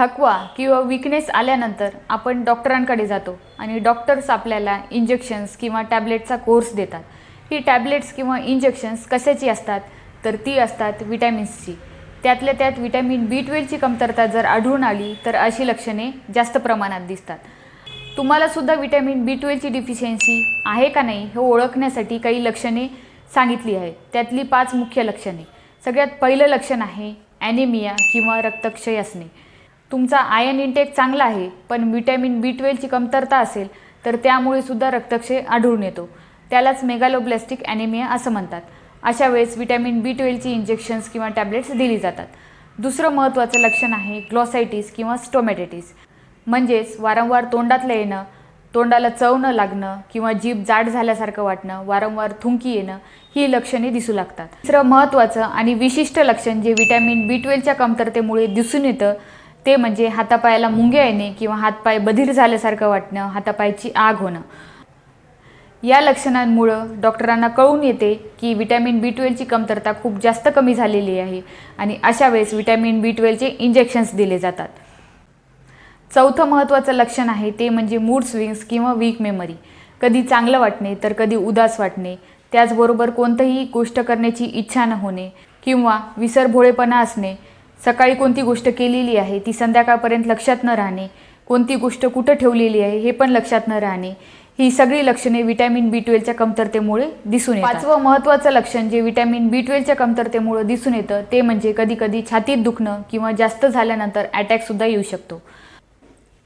थकवा किंवा विकनेस आल्यानंतर आपण डॉक्टरांकडे जातो आणि डॉक्टर्स आपल्याला इंजेक्शन्स किंवा टॅबलेटचा कोर्स देतात. ही टॅबलेट्स किंवा इंजेक्शन्स कशाची असतात? तर ती असतात विटॅमिन्सची त्यातल्या त्यात विटॅमिन बी ट्वेल्वची कमतरता जर आढळून आली तर अशी लक्षणे जास्त प्रमाणात दिसतात. तुम्हालासुद्धा विटॅमिन बी ट्वेल्वची डिफिशियन्सी आहे का नाही हे ओळखण्यासाठी काही लक्षणे सांगितली आहेत. त्यातली पाच मुख्य लक्षणे. सगळ्यात पहिलं लक्षण आहे ॲनिमिया किंवा रक्तक्षय असणे. तुमचा आयन इंटेक चांगला आहे पण व्हिटॅमिन बी ट्वेल्वची कमतरता असेल तर त्यामुळे सुद्धा रक्तक्षय आढळून येतो. त्यालाच मेगालोब्लॅस्टिक ॲनिमिया असं म्हणतात. अशा वेळेस व्हिटॅमिन बी ट्वेल्वची इंजेक्शन्स किंवा टॅबलेट्स दिली जातात. दुसरं महत्त्वाचं लक्षण आहे ग्लॉसायटिस किंवा स्टोमॅटिटिस म्हणजेच वारंवार तोंडातलं येणं तोंडाला चव न लागणं किंवा जीभ जाड झाल्यासारखं वाटणं वारंवार थुंकी येणं ही लक्षणे दिसू लागतात. तिसरं महत्त्वाचं आणि विशिष्ट लक्षण जे व्हिटॅमिन बी ट्वेल्वच्या कमतरतेमुळे दिसून येतं ते म्हणजे हातापायाला मुंग्या येणे किंवा हातपाय बधीर झाल्यासारखं वाटणं हातापायची आग होणं. या लक्षणांमुळं डॉक्टरांना कळून येते की विटॅमिन बी ट्वेल्वची कमतरता खूप जास्त कमी झालेली आहे आणि अशा वेळेस विटॅमिन बी ट्वेल्वचे इंजेक्शन्स दिले जातात. चौथं महत्त्वाचं लक्षण आहे ते म्हणजे मूड स्विंग्स किंवा वीक मेमरी. कधी चांगलं वाटणे तर कधी उदास वाटणे. त्याचबरोबर कोणतंही गोष्ट करण्याची इच्छा न होणे किंवा विसरभोळेपणा असणे. सकाळी कोणती गोष्ट केलेली आहे ती संध्याकाळपर्यंत लक्षात न राहणे कोणती गोष्ट कुठं ठेवलेली आहे हे पण लक्षात न राहणे ही सगळी लक्षणे विटॅमिन बी ट्वेल्वच्या कमतरतेमुळे दिसून येतात. पाचवं महत्त्वाचं लक्षण जे विटॅमिन बी ट्वेल्वच्या कमतरतेमुळे दिसून येतं ते म्हणजे कधी कधी छातीत दुखणं किंवा जास्त झाल्यानंतर अटॅकसुद्धा येऊ शकतो.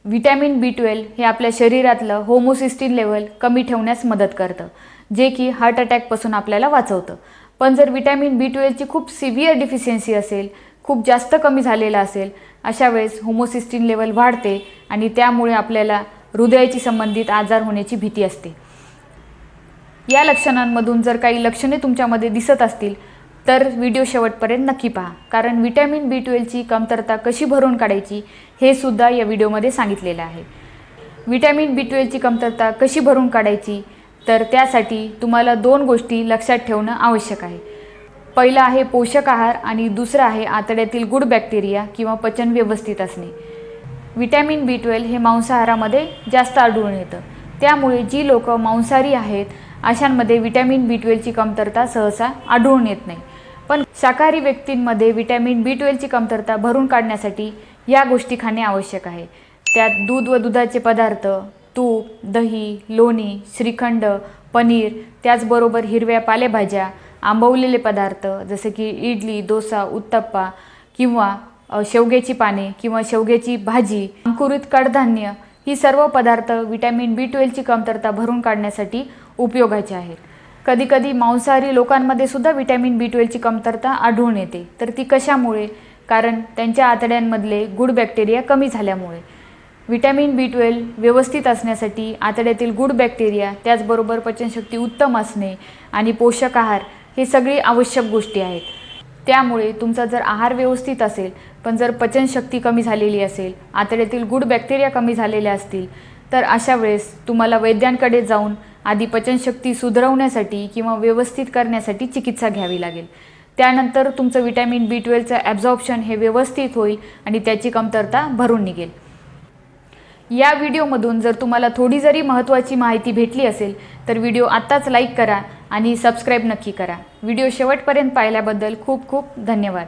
विटॅमिन बी ट्वेल्व हे आपल्या शरीरातलं होमोसिस्टीन लेवल कमी ठेवण्यास मदत करतं जे की हार्ट अटॅकपासून आपल्याला वाचवतं. पण जर विटॅमिन बी ट्वेल्वची खूप सिव्हिअर डिफिशियन्सी असेल खूप जास्त कमी झालेला असेल अशा वेळेस होमोसिस्टिन लेवल वाढते आणि त्यामुळे आपल्याला हृदयाची संबंधित आजार होण्याची भीती असते. या लक्षणांमधून जर काही लक्षणे तुमच्यामध्ये दिसत असतील तर व्हिडिओ शेवटपर्यंत नक्की पहा. कारण विटॅमिन बी ट्वेल्वची कमतरता कशी भरून काढायची हे सुद्धा या व्हिडिओमध्ये सांगितलेलं आहे. विटॅमिन बी ट्वेल्वची कमतरता कशी भरून काढायची तर त्यासाठी तुम्हाला दोन गोष्टी लक्षात ठेवणं आवश्यक आहे. पहिलं आहे पोषक आहार आणि दुसरं आहे आतड्यातील गुड बॅक्टेरिया किंवा पचन व्यवस्थित असणे. विटॅमिन बी ट्वेल्व हे मांसाहारामध्ये जास्त आढळून येतं. त्यामुळे जी लोक मांसाहारी आहेत अशांमध्ये विटॅमिन बी ट्वेल्वची कमतरता सहसा आढळून येत नाही. पण शाकाहारी व्यक्तींमध्ये विटॅमिन बी ट्वेल्वची कमतरता भरून काढण्यासाठी या गोष्टी खाणे आवश्यक आहे. त्यात दूध व दुधाचे पदार्थ तूप दही लोणी श्रीखंड पनीर त्याचबरोबर हिरव्या पालेभाज्या आंबवलेले पदार्थ जसे की इडली डोसा उत्तप्पा किंवा शेवग्याची पाने किंवा शेवग्याची भाजी अंकुरित कडधान्य ही सर्व पदार्थ विटॅमिन बी ट्वेल्वची कमतरता भरून काढण्यासाठी उपयोगाचे आहेत. कधीकधी मांसाहारी लोकांमध्ये सुद्धा विटॅमिन बी ट्वेल्वची कमतरता आढळून येते. तर ती कशामुळे? कारण त्यांच्या आतड्यांमधले गुड बॅक्टेरिया कमी झाल्यामुळे. व्हिटॅमिन बी ट्वेल्व व्यवस्थित असण्यासाठी आतड्यातील गुड बॅक्टेरिया त्याचबरोबर पचनशक्ती उत्तम असणे आणि पोषक आहार हे सगळी आवश्यक गोष्टी आहेत. त्यामुळे तुमचा जर आहार व्यवस्थित असेल पण जर पचनशक्ती कमी झालेली असेल आतड्यातील गुड बॅक्टेरिया कमी झालेल्या असतील तर अशा वेळेस तुम्हाला वैद्यांकडे जाऊन आधी पचनशक्ती सुधारवण्यासाठी किंवा व्यवस्थित करण्यासाठी चिकित्सा घ्यावी लागेल. त्यानंतर तुमचं विटॅमिन बी ट्वेल्वचं ॲब्झॉर्प्शन हे व्यवस्थित होईल आणि त्याची कमतरता भरून निघेल. या व्हिडिओमधून जर तुम्हाला थोडी जरी महत्त्वाची माहिती भेटली असेल तर व्हिडिओ आत्ताच लाईक करा आणि सबस्क्राईब नक्की करा. व्हिडिओ शेवटपर्यंत पाहिल्याबद्दल खूप खूप धन्यवाद.